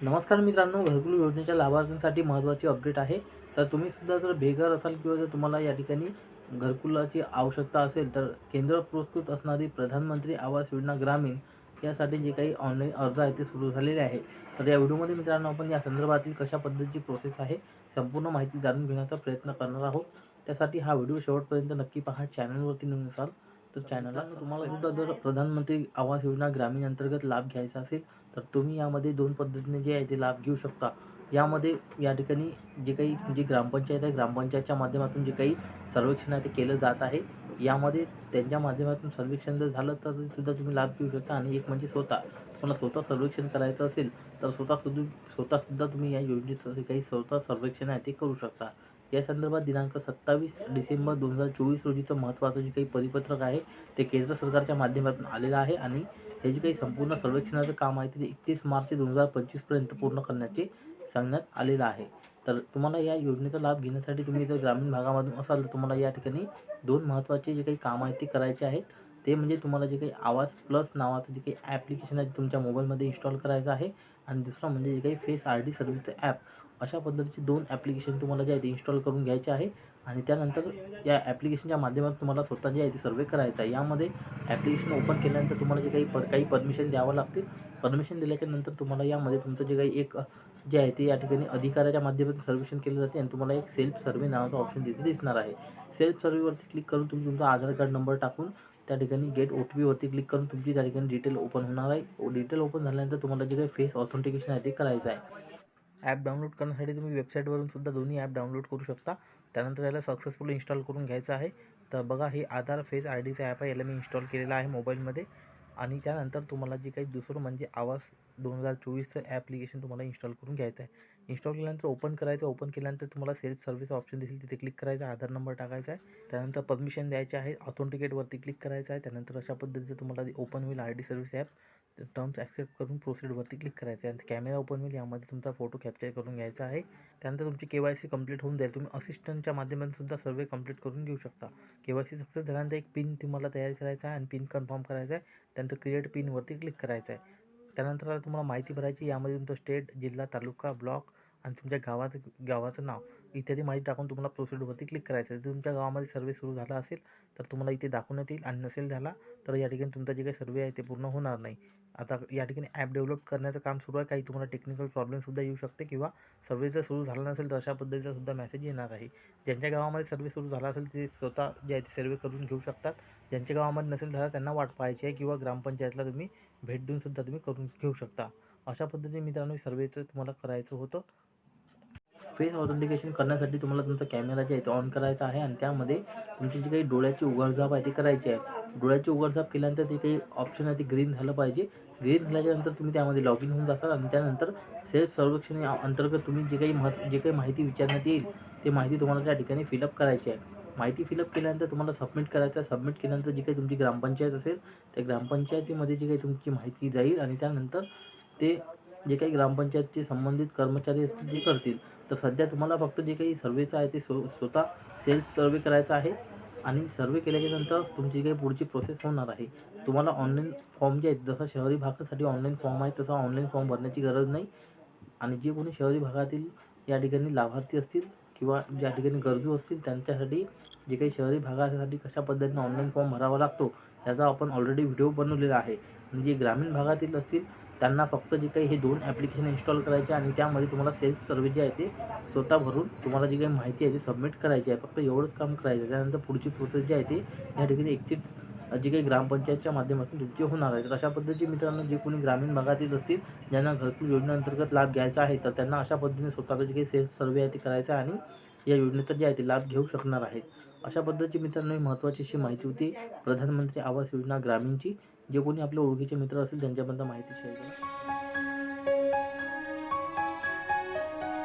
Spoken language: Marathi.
नमस्कार मित्रांनो घरकुल योजनेच्या लाभार्थ्यांसाठी महत्त्वाची अपडेट आहे. तर तुम्ही सुद्धा जर बेघर असाल किंवा जर तुम्हाला या ठिकाणी घरकुलाची आवश्यकता असेल तर केंद्र पुरस्कृत असणारी प्रधानमंत्री आवास योजना ग्रामीण यासाठी जे काही ऑनलाईन अर्ज आहे ते सुरू झालेले आहे. तर या व्हिडिओमध्ये मित्रांनो आपण या संदर्भातील कशा पद्धतीची प्रोसेस आहे संपूर्ण माहिती जाणून घेण्याचा प्रयत्न करणार आहोत. त्यासाठी हा व्हिडिओ शेवटपर्यंत नक्की पहा. चॅनलवरती नवीन असाल तर चॅनलला तुम्हाला सुद्धा जर प्रधानमंत्री आवास योजना ग्रामीण अंतर्गत लाभ घ्यायचा असेल तर तुम्ही यामध्ये दोन पद्धतीने जे आहे ते लाभ घेऊ शकता. यामध्ये या ठिकाणी जे काही जी ग्रामपंचायत आहे ग्रामपंचायतच्या माध्यमातून जे काही सर्वेक्षण आहे ते केलं जात आहे. यामध्ये त्यांच्या माध्यमातून सर्वेक्षण जर झालं तर सुद्धा तुम्ही लाभ घेऊ शकता. आणि एक म्हणजे स्वतः. तुम्हाला स्वतः सर्वेक्षण करायचं असेल तर स्वतः सुद्धा स्वतःसुद्धा तुम्ही या योजनेचं जे काही स्वतः सर्वेक्षण आहे ते करू शकता. या संदर्भात दिनांक सत्तावीस डिसेंबर दोन हजार चोवीस रोजीचं महत्त्वाचं जे काही परिपत्रक आहे ते केंद्र सरकारच्या माध्यमातून आलेलं आहे आणि हे जे काही संपूर्ण सर्वेक्षणाचं काम आहे ते एकतीस मार्च दोन हजार पंचवीसपर्यंत पूर्ण करण्याचे सांगण्यात आलेलं आहे. तर तुम्हाला या योजनेचा लाभ घेण्यासाठी तुम्ही जर ग्रामीण भागामधून असाल तर तुम्हाला या ठिकाणी दोन महत्त्वाचे जे काही काम आहेत ते करायचे आहेत. ते म्हणजे तुम्हाला जे काही आवाज प्लस नावाचं जे काही ॲप्लिकेशन आहे तुमच्या मोबाईलमध्ये इन्स्टॉल करायचं आहे. आणि दुसरं म्हणजे जे काही फेस आर डी सर्व्हिसचं ॲप अशा पद्धतीचे दोन ॲप्लिकेशन तुम्हाला जे आहे ते इन्स्टॉल करून घ्यायचे आहे. आणि त्यानंतर या ॲप्लिकेशनच्या माध्यमातून तुम्हाला स्वतः जे आहे ते सर्वे करायचं आहे. यामध्ये ॲप्लिकेशन ओपन केल्यानंतर तुम्हाला जे काही पर काही परमिशन द्यावं लागतील. परमिशन दिल्याच्या नंतर तुम्हाला यामध्ये तुमचं जे काही एक जे आहे ते या ठिकाणी अधिकाऱ्याच्या माध्यमातून सर्वेक्षण केलं जाते. आणि तुम्हाला एक सेल्फ सर्वे नावाचा ऑप्शन तिथे दिसणार आहे. सेल्फ सर्वेवरती क्लिक करून तुम्ही तुमचा आधार कार्ड नंबर टाकून त्या ठिकाणी गेट ओ टी पीवरती क्लिक करून तुमची त्या ठिकाणी डिटेल ओपन होणार आहे. डिटेल ओपन झाल्यानंतर तुम्हाला जे काही फेस ऑथेंटिकेशन आहे ते करायचं आहे. ॲप डाउनलोड करण्यासाठी तुम्ही वेबसाईटवरून सुद्धा दोन्ही ॲप डाउनलोड करू शकता. त्यानंतर याला सक्सेसफुली इन्स्टॉल करून घ्यायचं आहे. तर बघा हे आधार फेस आय डीचं ॲप आहे. याला मी इन्स्टॉल केलेलं आहे मोबाईलमध्ये आणि त्यानंतर तुम्हाला जे काही दुसरं म्हणजे आवाज दोन हजार चोवीसचं ॲप्लिकेशन तुम्हाला इन्स्टॉल करून घ्यायचं आहे. इन्स्टॉल केल्यानंतर ओपन करायचं ओपन केल्यानंतर तुम्हाला सेल्फ सर्व्हिस ऑप्शन दिसेल. तिथे क्लिक करायचं आहे. आधार नंबर टाकायचा आहे. त्यानंतर परमिशन द्यायचे आहे. ऑथेंटिकेटवरती क्लिक करायचं आहे. त्यानंतर अशा पद्धतीचं तुम्हाला ओपन होईल I D service app terms accept करून प्रोसिडवरती क्लिक करायचं आहे. आणि कॅमेरा ओपन होईल यामध्ये तुमचा फोटो कॅप्चर करून घ्यायचा आहे. त्यानंतर तुमची के वाय सी कंप्लीट होऊन जाईल. तुम्ही असिस्टंटच्या माध्यमातून सुद्धा सर्वे कंप्लीट करून घेऊ शकता. के वाय सी सक्सेस झाल्यानंतर एक पिन तुम्हाला तयार करायचा आहे आणि पिन कन्फर्म करायचा आहे. त्यानंतर क्रिएट पिनवरती क्लिक करायचं आहे. त्यानंतर तुम्हाला माहिती भरायची यामध्ये तुमचं स्टेट जिल्हा तालुका ब्लॉक आणि तुमच्या गावाचं गावाचं नाव इत्यादी माहिती टाकून तुम्हाला प्रोसिडवरती क्लिक करायचं आहे. जर तुमच्या गावामध्ये सर्वे सुरू झाला असेल तर तुम्हाला इथे दाखवण्यात येईल. आणि नसेल झाला तर या ठिकाणी तुमचा जे काही सर्वे आहे ते पूर्ण होणार नाही. आता या ठिकाणी ॲप डेव्हलप करण्याचं काम सुरू आहे. काही तुम्हाला टेक्निकल प्रॉब्लेमसुद्धा येऊ शकते किंवा सर्वे जर सुरू झाला नसेल तर अशा पद्धतीचा सुद्धा मेसेज येणार आहे. ज्यांच्या गावामध्ये सर्वे सुरू झाला असेल ते स्वतः जे आहे ते सर्वे करून घेऊ शकतात. ज्यांच्या गावामध्ये नसेल झाला त्यांना वाट पाहायची आहे किंवा ग्रामपंचायतला तुम्ही भेट देऊन सुद्धा तुम्ही करून घेऊ शकता. अशा पद्धतीने मित्रांनो सर्वेचं तुम्हाला करायचं होतं. फेस ऑथेंटिकेशन करण्यासाठी तुम्हाला तुमचा कॅमेरा जे आहे ते ऑन करायचा आहे आणि त्यामध्ये तुमची जी काही डोळ्याची उघडझाप आहे ती करायची आहे. डोळ्याची उघडझाप केल्यानंतर ते काही ऑप्शन आहे ते ग्रीन झालं पाहिजे. ग्रीन झाल्याच्यानंतर तुम्ही त्यामध्ये लॉग इन होऊन जातात आणि त्यानंतर सेल्फ सर्वेक्षण अंतर्गत तुम्ही जे काही मह जे काही माहिती विचारण्यात येईल ते माहिती तुम्हाला त्या ठिकाणी फिलअप करायची आहे. माहिती फिलअप केल्यानंतर तुम्हाला सबमिट करायचं आहे. सबमिट केल्यानंतर जी काही तुमची ग्रामपंचायत असेल त्या ग्रामपंचायतीमध्ये जी काही तुमची माहिती जाईल आणि त्यानंतर ते जे काही ग्रामपंचायतचे संबंधित कर्मचारी असतील ते करतील तर सध्या तुम्हाला फक्त जे काही सर्वेचं आहे ते स्व स्वतः सेल्फ सर्वे करायचं आहे. आणि सर्वे केल्याच्यानंतर तुमची काही पुढची प्रोसेस होणार आहे. तुम्हाला ऑनलाईन फॉर्म जे आहेत जसं शहरी भागासाठी ऑनलाईन फॉर्म आहे तसा ऑनलाईन फॉर्म भरण्याची गरज नाही. आणि जे कोणी शहरी भागातील या ठिकाणी लाभार्थी असतील किंवा ज्या ठिकाणी गरजू असतील त्यांच्यासाठी जे काही शहरी भागासाठी कशा पद्धतीने ऑनलाईन फॉर्म भरावा लागतो याचा आपण ऑलरेडी व्हिडिओ बनवलेला आहे. आणि जे ग्रामीण भागातील असतील त्यांना फक्त जे काही हे दोन ॲप्लिकेशन इन्स्टॉल करायचे आणि त्यामध्ये तुम्हाला सेल्फ सर्व्हिस जे आहे ते स्वतः भरून तुम्हाला जी काही माहिती आहे ती सबमिट करायची आहे. फक्त एवढंच काम करायचं आहे. त्यानंतर पुढची प्रोसेस जी आहे ती या ठिकाणी एक्झिट जी काही ग्रामपंचायतच्या माध्यमातून तुमचे होणार आहे. तर अशा पद्धतीचे मित्रांनो जे कोणी ग्रामीण भागातील असतील ज्यांना घरकुल योजनेअंतर्गत लाभ घ्यायचा आहे तर त्यांना अशा पद्धतीने स्वतःचं जे काही सेल्फ सर्वे आहे ते करायचं आहे आणि या योजनेचा जे आहे ते लाभ घेऊ शकणार आहेत अशा पद्धतीची मित्रांनो ही महत्त्वाची अशी माहिती होती. प्रधानमंत्री आवास योजना ग्रामीणची. जे कोणी आपल्या ओळखीचे मित्र असतील त्यांच्यापर्यंत माहिती शेअर करा.